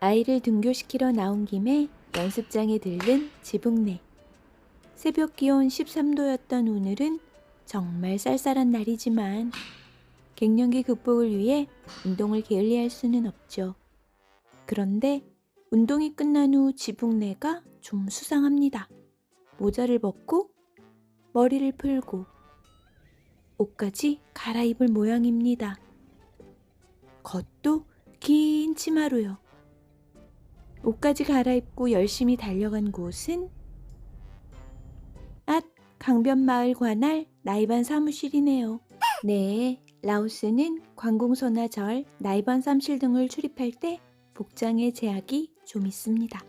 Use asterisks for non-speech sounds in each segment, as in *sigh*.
아이를 등교시키러 나온 김에 연습장에 들른 지붕내. 새벽 기온 13도였던 오늘은 정말 쌀쌀한 날이지만 갱년기 극복을 위해 운동을 게을리할 수는 없죠. 그런데 운동이 끝난 후 지붕내가 좀 수상합니다. 모자를 벗고 머리를 풀고 옷까지 갈아입을 모양입니다. 겉도 긴 치마로요. 옷까지 갈아입고 열심히 달려간 곳은 앗 강변마을 관할 나이반 사무실이네요. 네, 라오스는 관공서나 절, 나이반 사무실 등을 출입할 때 복장에 제약이 좀 있습니다.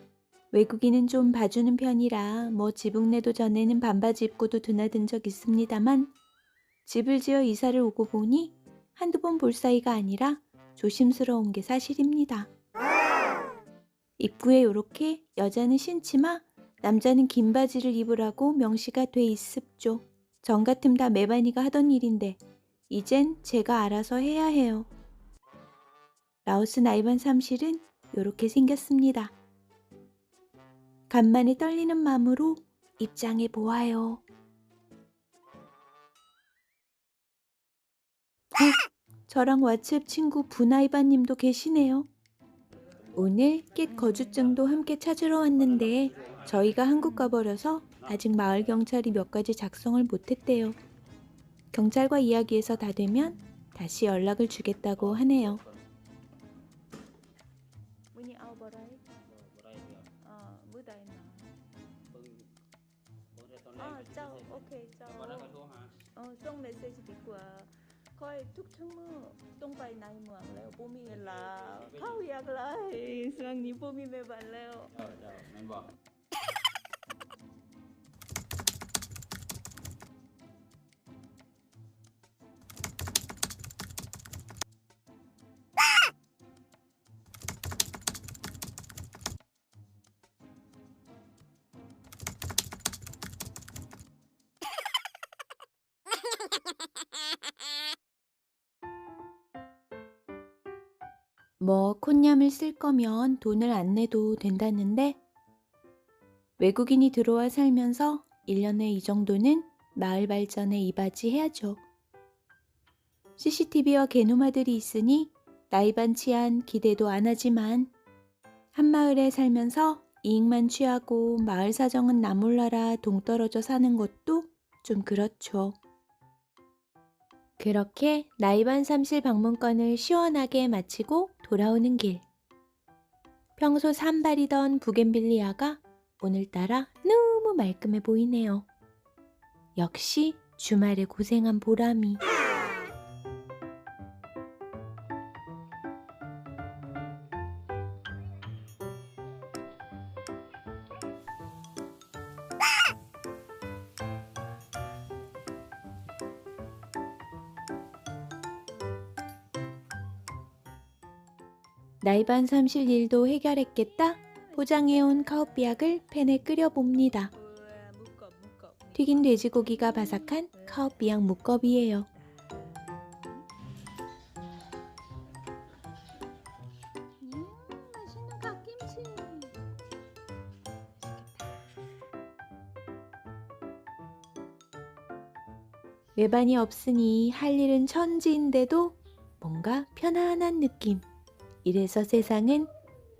외국인은 좀 봐주는 편이라 뭐 지붕내도 전에는 반바지 입고도 드나든 적 있습니다만 집을 지어 이사를 오고 보니 한두 번 볼 사이가 아니라 조심스러운 게 사실입니다. 입구에 이렇게 여자는 신치마, 남자는 긴 바지를 입으라고 명시가 돼 있습죠. 전 같음 다 매반이가 하던 일인데 이젠 제가 알아서 해야 해요. 라오스 나이반 삼실은 이렇게 생겼습니다. 간만에 떨리는 마음으로 입장해 보아요. 어, 저랑 왓츠앱 친구 부나이바님도 계시네요. 오늘 깻 거주증도 함께 찾으러 왔는데 저희가 한국 가버려서 아직 마을 경찰이 몇 가지 작성을 못했대요. 경찰과 이야기해서 다 되면 다시 연락을 주겠다고 하네요. 아홉 뭐라 어, 아, 오케이, 자. 어, 송 메시지 듣고 와. คอยทุกชั่งมือต้องไปในเมืองแล้วปูมีเวลาเข้าอยากเลยรื่องนี้ปูมีเวลาแล้ว เดี๋ยวเดี๋ยวมับอก 뭐 콘냠을 쓸 거면 돈을 안 내도 된다는데 외국인이 들어와 살면서 1년에 이 정도는 마을 발전에 이바지해야죠. CCTV와 개노마들이 있으니 나이반 치안 기대도 안 하지만 한 마을에 살면서 이익만 취하고 마을 사정은 나몰라라 동떨어져 사는 것도 좀 그렇죠. 그렇게 나이반 삼실 방문권을 시원하게 마치고 돌아오는 길. 평소 산발이던 부겐빌리아가 오늘따라 너무 말끔해 보이네요. 역시 주말에 고생한 보람이. 나이반 삼실 일도 해결했겠다. 포장해온 카오삐약을 팬에 끓여봅니다. 튀긴 돼지고기가 바삭한 카오삐약 무겁이에요. 외반이 없으니 할 일은 천지인데도 뭔가 편안한 느낌. 이래서 세상은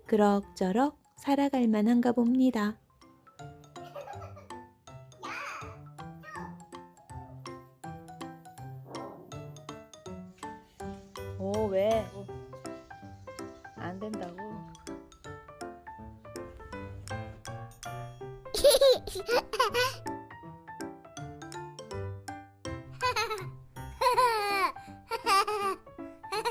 그럭저럭 살아갈 만한가 봅니다. 오, 왜? 안 된다고? *laughs*